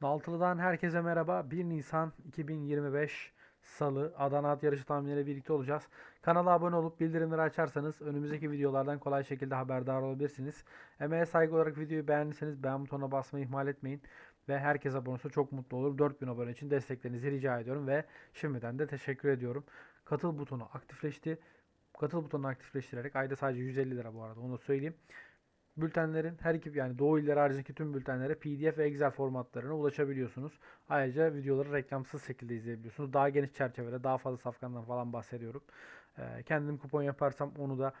Naltılı'dan herkese merhaba. 1 Nisan 2025 Salı Adana At Yarışı tahminleriyle birlikte olacağız. Kanala abone olup bildirimleri açarsanız önümüzdeki videolardan kolay şekilde haberdar olabilirsiniz. Emeğe saygı olarak videoyu beğendiyseniz beğen butonuna basmayı ihmal etmeyin. Ve herkes abone çok mutlu olurum. 4000 abone için desteklerinizi rica ediyorum ve şimdiden de teşekkür ediyorum. Katıl butonu aktifleşti. Katıl butonunu aktifleştirerek ayda sadece 150 lira bu arada onu söyleyeyim bültenlerin her iki yani Doğu illeri haricindeki tüm bültenlere PDF ve Excel formatlarına ulaşabiliyorsunuz. Ayrıca videoları reklamsız şekilde izleyebiliyorsunuz. Daha geniş çerçevede daha fazla safkandan falan bahsediyorum. Ee, kendim kupon yaparsam onu da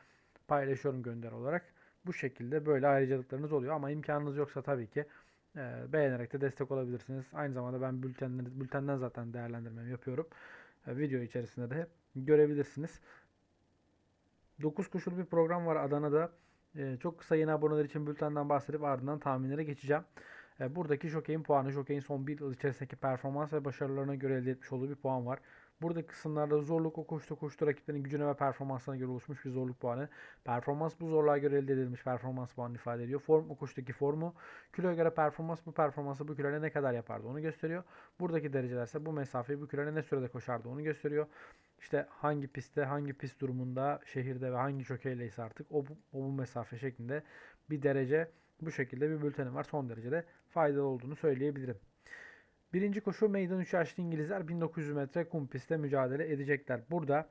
paylaşıyorum gönder olarak. Bu şekilde böyle ayrıcalıklarınız oluyor ama imkanınız yoksa tabii ki e, beğenerek de destek olabilirsiniz. Aynı zamanda ben bültenleri, bültenden zaten değerlendirmemi yapıyorum. E, video içerisinde de görebilirsiniz. 9 koşulu bir program var Adana'da. Ee, çok kısa yeni aboneler için bültenden bahsedip ardından tahminlere geçeceğim. Ee, buradaki Jockey'in puanı, Jockey'in son bir yıl içerisindeki performans ve başarılarına göre elde etmiş olduğu bir puan var. Buradaki kısımlarda zorluk o koştu koştu rakiplerin gücüne ve performansına göre oluşmuş bir zorluk puanı. Performans bu zorluğa göre elde edilmiş performans puanı ifade ediyor. Form o koşudaki formu. Kiloya göre performans bu performansı bu kiloyla ne kadar yapardı onu gösteriyor. Buradaki derecelerse bu mesafeyi bu kiloyla ne sürede koşardı onu gösteriyor. İşte hangi pistte, hangi pist durumunda, şehirde ve hangi jokeyleyse artık o, o bu mesafe şeklinde bir derece bu şekilde bir bültenim var. Son derecede faydalı olduğunu söyleyebilirim. Birinci koşu meydan 3 yaşlı İngilizler 1900 metre kum pistte mücadele edecekler. Burada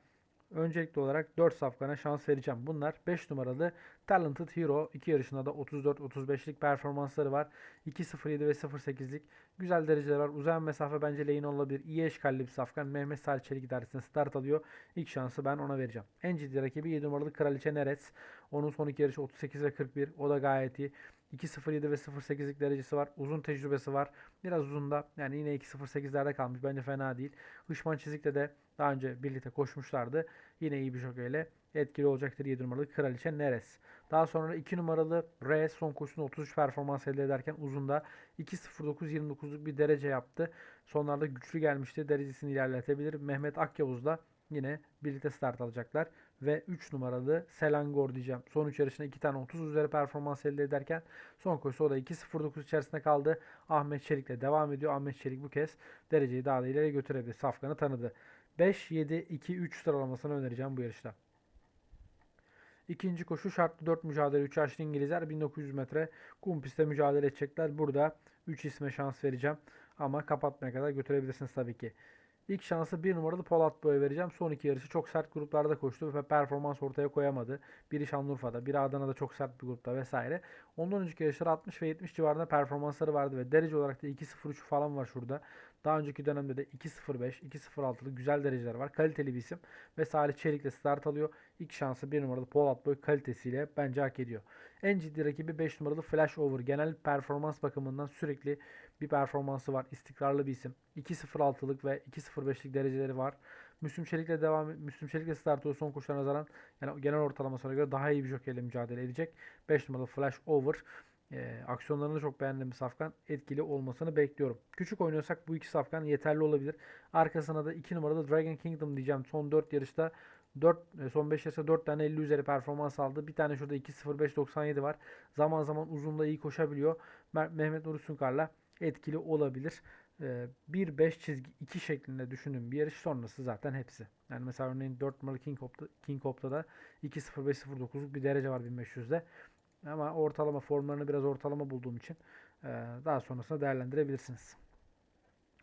öncelikli olarak 4 safkana şans vereceğim. Bunlar 5 numaralı Talented Hero. 2 yarışında da 34-35'lik performansları var. 2.07 ve 0.8'lik güzel dereceler var. Uzayan mesafe bence lane olabilir. İyi eşkalli bir safkan. Mehmet Salih Çelik idaresinde start alıyor. İlk şansı ben ona vereceğim. En ciddi rakibi 7 numaralı Kraliçe Nerets. Onun son iki yarışı 38 ve 41. O da gayet iyi. 2.07 ve 0.8'lik derecesi var. Uzun tecrübesi var. Biraz uzun da yani yine 2.08'lerde kalmış. Bence fena değil. Hışman Çizik'le de daha önce birlikte koşmuşlardı. Yine iyi bir jokeyle etkili olacaktır 7 numaralı Kraliçe Neres. Daha sonra 2 numaralı R son koşusunda 33 performans elde ederken uzunda 2.09-29'luk bir derece yaptı. Sonlarda güçlü gelmişti. Derecesini ilerletebilir. Mehmet Akyavuz da yine birlikte start alacaklar. Ve 3 numaralı Selangor diyeceğim. Son 3 yarışında 2 tane 30 üzeri performans elde ederken son koşusu o da 2.09 içerisinde kaldı. Ahmet Çelik'le devam ediyor. Ahmet Çelik bu kez dereceyi daha da ileri götürebilir. Safkan'ı tanıdı. 5, 7, 2, 3 sıralamasını önereceğim bu yarışta. İkinci koşu şartlı 4 mücadele 3 yaşlı İngilizler 1900 metre kum pistte mücadele edecekler. Burada 3 isme şans vereceğim. Ama kapatmaya kadar götürebilirsiniz tabii ki. İlk şansı 1 numaralı Polat Boy'a vereceğim. Son iki yarışı çok sert gruplarda koştu ve performans ortaya koyamadı. Biri Şanlıurfa'da, biri Adana'da çok sert bir grupta vesaire. Ondan önceki yarışlar 60 ve 70 civarında performansları vardı ve derece olarak da 2.03 falan var şurada. Daha önceki dönemde de 2.05, 2.06'lık güzel dereceler var. Kaliteli bir isim ve Salih Çelik'le start alıyor. İlk şansı 1 numaralı Polat Boy kalitesiyle bence hak ediyor. En ciddi rakibi 5 numaralı Flash Over. Genel performans bakımından sürekli bir performansı var. İstikrarlı bir isim. 2.06'lık ve 2.05'lik dereceleri var. Müslüm Çelik'le devam Müslüm Çelik'le start alıyor son koşularına nazaran yani genel ortalamasına göre daha iyi bir jokeyle mücadele edecek. 5 numaralı Flash Over. E, aksiyonlarını çok beğendiğim bir safkan. Etkili olmasını bekliyorum. Küçük oynuyorsak bu iki safkan yeterli olabilir. Arkasına da 2 numaralı Dragon Kingdom diyeceğim. Son 4 yarışta 4 e, son 5 yarışta 4 tane 50 üzeri performans aldı. Bir tane şurada 2.05.97 var. Zaman zaman uzunda iyi koşabiliyor. Mehmet Nuri Sunkar'la etkili olabilir. Ee, 1-5 çizgi 2 şeklinde düşünün bir yarış sonrası zaten hepsi. Yani mesela örneğin 4 numaralı King Hop'ta, King Hop'ta da 2.05.09'luk bir derece var 1500'de. Ama ortalama formlarını biraz ortalama bulduğum için e, daha sonrasında değerlendirebilirsiniz.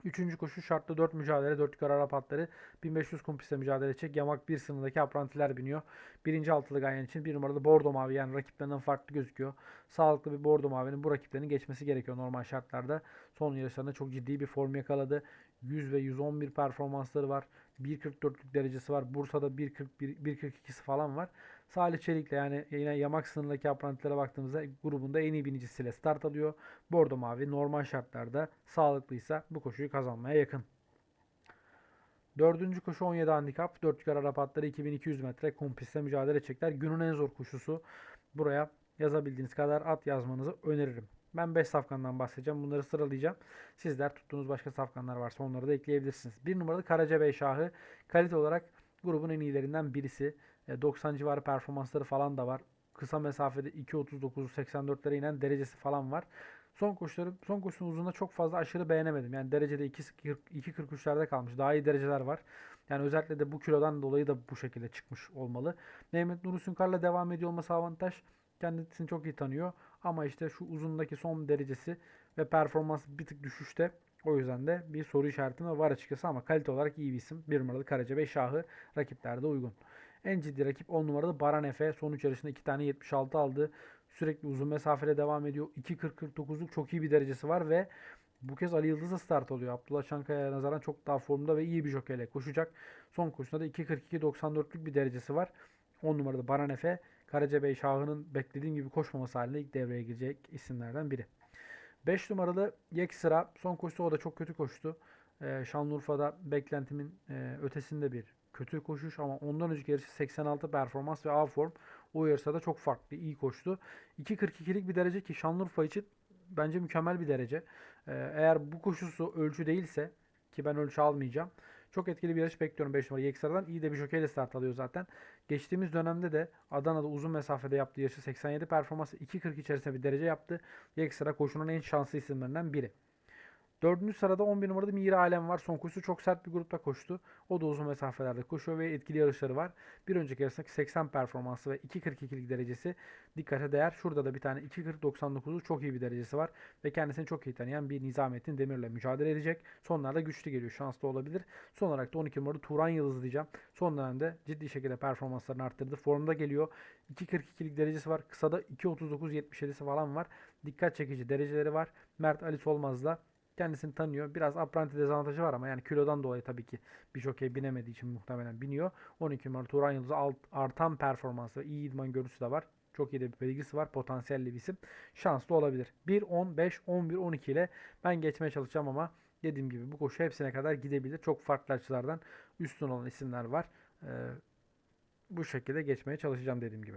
Üçüncü koşu şartlı 4 mücadele 4 yukarı Arap atları 1500 kum pistte mücadele edecek. Yamak bir sınırdaki aprantiler biniyor. Birinci altılı ganyan için bir numaralı bordo mavi yani rakiplerinden farklı gözüküyor. Sağlıklı bir bordo mavinin bu rakiplerinin geçmesi gerekiyor normal şartlarda. Son yarışlarında çok ciddi bir form yakaladı. 100 ve 111 performansları var. 1.44'lük derecesi var. Bursa'da 1.41 1.42'si falan var. Salih Çelik'le yani yine yamak sınırındaki aprantilere baktığımızda grubunda en iyi binicisiyle start alıyor. Bordo mavi normal şartlarda sağlıklıysa bu koşuyu kazanmaya yakın. Dördüncü koşu 17 handikap. 4 yukarı Arap atları 2200 metre kum pistte mücadele edecekler. Günün en zor koşusu. Buraya yazabildiğiniz kadar at yazmanızı öneririm. Ben 5 safkandan bahsedeceğim. Bunları sıralayacağım. Sizler tuttuğunuz başka safkanlar varsa onları da ekleyebilirsiniz. Bir numaralı Karacabey Şahı. Kalite olarak grubun en iyilerinden birisi. E, 90 civarı performansları falan da var. Kısa mesafede 2.39-84'lere inen derecesi falan var. Son koşuları, son koşunun uzunluğunda çok fazla aşırı beğenemedim. Yani derecede 2.43'lerde kalmış. Daha iyi dereceler var. Yani özellikle de bu kilodan dolayı da bu şekilde çıkmış olmalı. Mehmet Nuri Sünkar'la devam ediyor olması avantaj. Kendisini çok iyi tanıyor. Ama işte şu uzundaki son derecesi ve performans bir tık düşüşte. O yüzden de bir soru işaretim var açıkçası ama kalite olarak iyi bir isim. Bir numaralı Karacabey Şahı rakiplerde uygun. En ciddi rakip 10 numaralı Baran Efe. Son 3 yarışında 2 tane 76 aldı. Sürekli uzun mesafede devam ediyor. 2.40-49'luk çok iyi bir derecesi var ve bu kez Ali Yıldız'la start oluyor. Abdullah Çankaya'ya nazaran çok daha formda ve iyi bir jokeyle koşacak. Son koşusunda da 2.42-94'lük bir derecesi var. 10 numaralı Baran Efe. Karacabey Şahı'nın beklediğim gibi koşmaması halinde ilk devreye girecek isimlerden biri. 5 numaralı Yek Sıra. Son koşusu o da çok kötü koştu. Ee, Şanlıurfa'da beklentimin e, ötesinde bir kötü koşuş ama ondan önceki yarışı 86 performans ve A form. O yarışta çok farklı, iyi koştu. 2.42'lik bir derece ki Şanlıurfa için bence mükemmel bir derece. Ee, eğer bu koşusu ölçü değilse ki ben ölçü almayacağım. Çok etkili bir yarış bekliyorum 5 numara Yeksar'dan. İyi de bir jokeyle start alıyor zaten. Geçtiğimiz dönemde de Adana'da uzun mesafede yaptığı yarışı 87 performansı 2.40 içerisinde bir derece yaptı. Yeksar'a koşunun en şanslı isimlerinden biri. Dördüncü sırada 11 numarada Mira Alem var. Son koşusu çok sert bir grupta koştu. O da uzun mesafelerde koşuyor ve etkili yarışları var. Bir önceki yarıştaki 80 performansı ve 2.42'lik derecesi dikkate değer. Şurada da bir tane 2.40-99'u çok iyi bir derecesi var. Ve kendisini çok iyi tanıyan bir Nizamettin Demir'le mücadele edecek. Sonlarda güçlü geliyor. Şanslı olabilir. Son olarak da 12 numarada Turan Yıldız diyeceğim. Son dönemde ciddi şekilde performanslarını arttırdı. Formda geliyor. 2.42'lik derecesi var. Kısada 2.39-77'si falan var. Dikkat çekici dereceleri var. Mert Ali Solmaz'la kendisini tanıyor. Biraz apranti dezavantajı var ama yani kilodan dolayı tabii ki bir jokey binemediği için muhtemelen biniyor. 12 numara Turan Yıldız'ı artan performansı iyi idman görüntüsü de var. Çok iyi de bir pedigrisi var. Potansiyelli bir isim. Şanslı olabilir. 1, 10, 5, 11, 12 ile ben geçmeye çalışacağım ama dediğim gibi bu koşu hepsine kadar gidebilir. Çok farklı açılardan üstün olan isimler var. Ee, bu şekilde geçmeye çalışacağım dediğim gibi.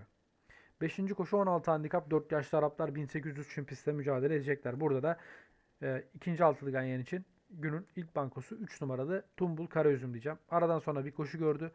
5. koşu 16 handikap 4 yaşlı Araplar 1800 çim pistte mücadele edecekler. Burada da e, ikinci altılı ganyan için günün ilk bankosu 3 numaralı Tumbul Karaüzüm diyeceğim. Aradan sonra bir koşu gördü.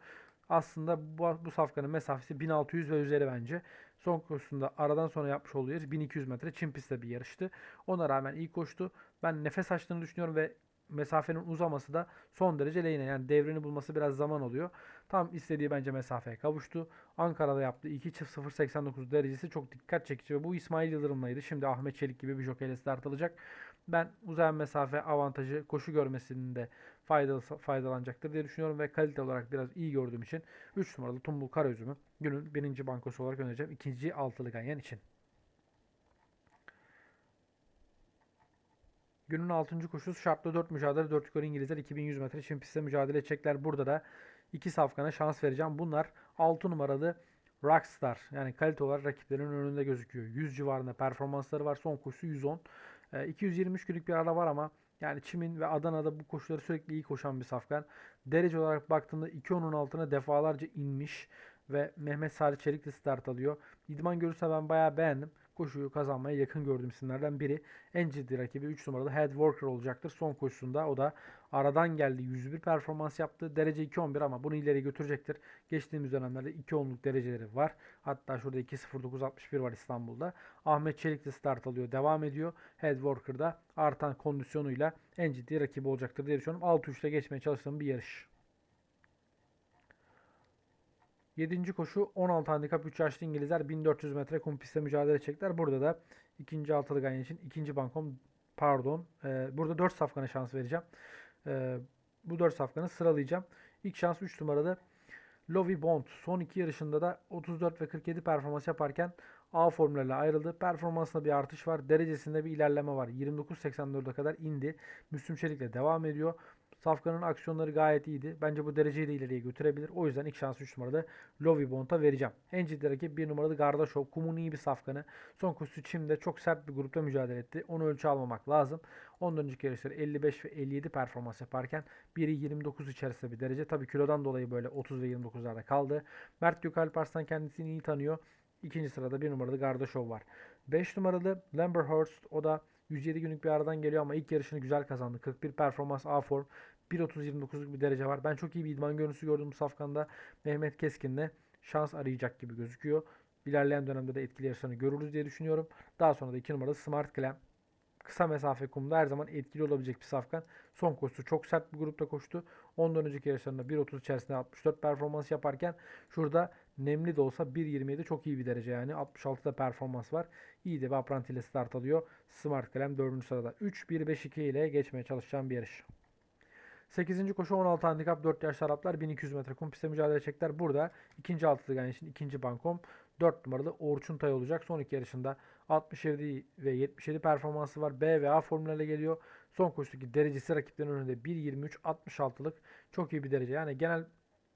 Aslında bu, bu safkanın mesafesi 1600 ve üzeri bence. Son koşusunda aradan sonra yapmış olduğu yarış 1200 metre çim pistte bir yarıştı. Ona rağmen iyi koştu. Ben nefes açtığını düşünüyorum ve mesafenin uzaması da son derece lehine. Yani devrini bulması biraz zaman oluyor. Tam istediği bence mesafeye kavuştu. Ankara'da yaptığı 2.089 derecesi çok dikkat çekici ve bu İsmail Yıldırım'laydı. Şimdi Ahmet Çelik gibi bir jokeyle start alacak. Ben uzayan mesafe avantajı koşu görmesinin de faydalı, faydalanacaktır diye düşünüyorum ve kalite olarak biraz iyi gördüğüm için 3 numaralı Tumbul Karaüzüm'ü günün birinci bankosu olarak önereceğim. ikinci altılı ganyan için. Günün 6. koşusu şartlı 4 mücadele 4 yukarı İngilizler 2100 metre çim pistte mücadele edecekler. Burada da iki safkana şans vereceğim. Bunlar 6 numaralı Rockstar yani kalite olarak rakiplerin önünde gözüküyor. 100 civarında performansları var. Son koşusu 110. 223 günlük bir ara var ama yani Çimin ve Adana'da bu koşuları sürekli iyi koşan bir safkan. Derece olarak baktığımda 2.10'un altına defalarca inmiş ve Mehmet Salih Çelik de start alıyor. İdman görürse ben bayağı beğendim koşuyu kazanmaya yakın gördüğüm isimlerden biri. En ciddi rakibi 3 numaralı Head Worker olacaktır. Son koşusunda o da aradan geldi. 101 performans yaptı. Derece 2.11 ama bunu ileri götürecektir. Geçtiğimiz dönemlerde 2.10'luk dereceleri var. Hatta şurada 2.09.61 var İstanbul'da. Ahmet Çelik de start alıyor. Devam ediyor. Head Worker'da artan kondisyonuyla en ciddi rakibi olacaktır diye düşünüyorum. 6-3 ile geçmeye çalıştığım bir yarış. 7. koşu 16 handikap 3 yaşlı İngilizler 1400 metre kum pistte mücadele edecekler. Burada da ikinci altılı ganyan için ikinci bankom pardon. E, burada 4 safkana şans vereceğim. E, bu 4 safkanı sıralayacağım. İlk şans 3 numarada Lovie Bond son iki yarışında da 34 ve 47 performans yaparken A formlarıyla ayrıldı. Performansında bir artış var. Derecesinde bir ilerleme var. 29.84'e kadar indi. Müslüm Çelik'le devam ediyor. Safkan'ın aksiyonları gayet iyiydi. Bence bu dereceyi de ileriye götürebilir. O yüzden ilk şansı 3 numarada Lovi Bond'a vereceğim. En ciddi rakip 1 numaralı Gardaşov. Kum'un iyi bir safkanı. Son koşusu Çim'de çok sert bir grupta mücadele etti. Onu ölçü almamak lazım. Ondan önceki yarışları 55 ve 57 performans yaparken biri 29 içerisinde bir derece. Tabii kilodan dolayı böyle 30 ve 29'larda kaldı. Mert Gökalparslan kendisini iyi tanıyor. İkinci sırada 1 numaralı Gardaşov var. 5 numaralı Lamberhurst o da 107 günlük bir aradan geliyor ama ilk yarışını güzel kazandı. 41 performans A form. 1.30-29'luk bir derece var. Ben çok iyi bir idman görüntüsü gördüm bu safkanda. Mehmet Keskin'le şans arayacak gibi gözüküyor. İlerleyen dönemde de etkili yarışlarını görürüz diye düşünüyorum. Daha sonra da 2 numaralı Smart Clam kısa mesafe kumda her zaman etkili olabilecek bir safkan. Son koşusu çok sert bir grupta koştu. Ondan önceki yarışlarında 1.30 içerisinde 64 performans yaparken şurada nemli de olsa 1.27 çok iyi bir derece yani. 66'da performans var. İyi de bir apranti ile start alıyor. Smart Kalem 4. sırada. 3-1-5-2 ile geçmeye çalışacağım bir yarış. 8. koşu 16 handikap 4 yaşlı Araplar 1200 metre kum pistte mücadele edecekler. Burada ikinci altılı yani için ikinci bankom 4 numaralı Orçun Tay olacak. Son iki yarışında 67 ve 77 performansı var. B ve A formülerle geliyor. Son koşudaki derecesi rakiplerin önünde 1.23 66'lık çok iyi bir derece. Yani genel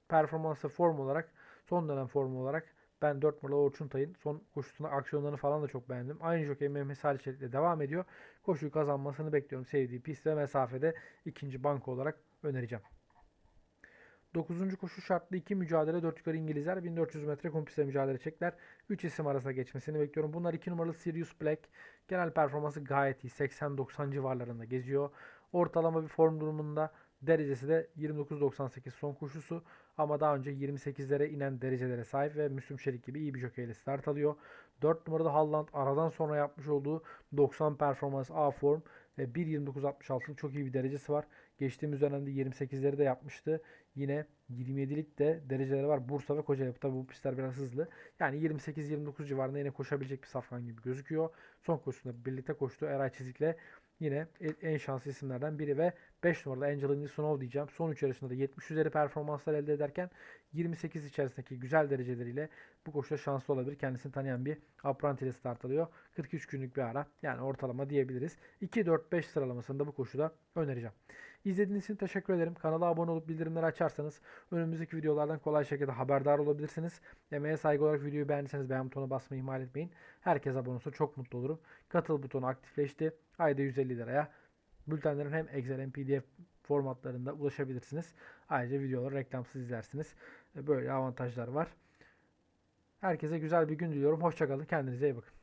performansı form olarak son dönem form olarak ben 4 numaralı Orçun Tay'ın son koşusunda aksiyonlarını falan da çok beğendim. Aynı jockey Mehmet Salih Çelik'le devam ediyor. Koşuyu kazanmasını bekliyorum. Sevdiği pist ve mesafede ikinci banko olarak önereceğim. 9. koşu şartlı 2 mücadele 4 yukarı İngilizler 1400 metre kompistle mücadele edecekler. 3 isim arasında geçmesini bekliyorum. Bunlar 2 numaralı Sirius Black. Genel performansı gayet iyi. 80-90 civarlarında geziyor. Ortalama bir form durumunda derecesi de 29.98 son koşusu ama daha önce 28'lere inen derecelere sahip ve Müslüm Çelik gibi iyi bir jokeyle start alıyor. 4 numarada Halland aradan sonra yapmış olduğu 90 performans A form ve 1.29.66'lık çok iyi bir derecesi var. Geçtiğimiz dönemde 28'leri de yapmıştı. Yine 27'lik de dereceleri var. Bursa ve Kocaeli. Tabi bu pistler biraz hızlı. Yani 28-29 civarında yine koşabilecek bir safkan gibi gözüküyor. Son koşusunda birlikte koştu. Eray Çizik'le yine en şanslı isimlerden biri ve 5 numaralı Angelina Snow diyeceğim. Son 3 yarışında da 70 üzeri performanslar elde ederken 28 içerisindeki güzel dereceleriyle bu koşuda şanslı olabilir. Kendisini tanıyan bir apprenti ile start alıyor. 43 günlük bir ara. Yani ortalama diyebiliriz. 2-4-5 sıralamasında bu koşuda önereceğim. İzlediğiniz için teşekkür ederim. Kanala abone olup bildirimleri açarsanız önümüzdeki videolardan kolay şekilde haberdar olabilirsiniz. Emeğe saygı olarak videoyu beğendiyseniz beğen butonuna basmayı ihmal etmeyin. Herkes abone olursa çok mutlu olurum. Katıl butonu aktifleşti. Ayda 150 liraya bültenlerin hem Excel hem PDF formatlarında ulaşabilirsiniz. Ayrıca videoları reklamsız izlersiniz. Böyle avantajlar var. Herkese güzel bir gün diliyorum. Hoşçakalın. Kendinize iyi bakın.